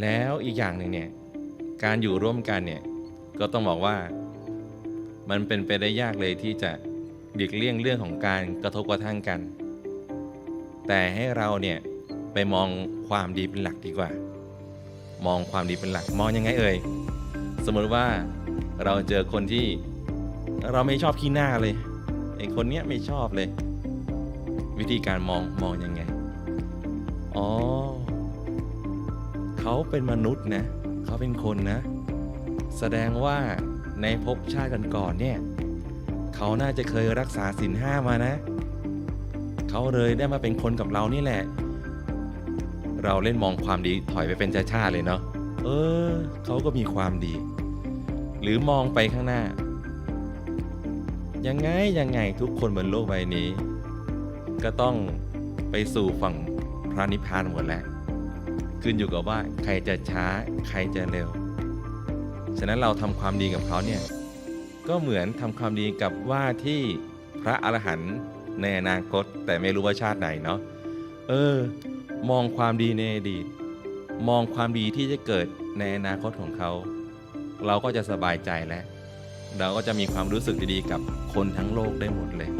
แล้วอีกอย่างหนึ่งเนี่ยการอยู่ร่วมกันเนี่ยก็ต้องบอกว่ามันเป็นไปได้ยากเลยที่จะหลีกเลี่ยงเรื่องของการกระทบกระทั่งกัน แต่ให้เราเนี่ยไปมองความดีเป็นหลักดีกว่า มองความดีเป็นหลักมองยังไงเอ่ยสมมติว่าเราเจอคนที่เราไม่ชอบขี้หน้าเลยไอ้คนเนี้ยไม่ชอบเลย วิธีการมองมองยังไงอ๋อ เขาเป็นมนุษย์นะ เขาเป็นคนนะ แสดงว่าในภพชาติก่อนๆเนี่ย เขาน่าจะเคยรักษาศีลห้ามานะ เขาเลยได้มาเป็นคนกับเรานี่แหละ เราเล่นมองความดีถอยไปเป็นชาชาเลยเนาะ เออ เขาก็มีความดี หรือมองไปข้างหน้า ยังไงยังไงทุกคนบนโลกใบนี้ ก็ต้องไปสู่ฝั่งพระนิพพานหมดแล้ว ขึ้นอยู่กับว่าใครจะช้าใครจะเร็ว ฉะนั้นเราทำความดีกับเขาเนี่ยก็เหมือนทำความดีกับว่าที่พระอรหันต์ในอนาคต แต่ไม่รู้ว่าชาติไหนเนาะเออ มองความดีในอดีต มองความดีที่จะเกิดในอนาคตของเขา เราก็จะสบายใจแล้วเราก็จะมีความรู้สึกดีๆกับคนทั้งโลกได้หมดเลย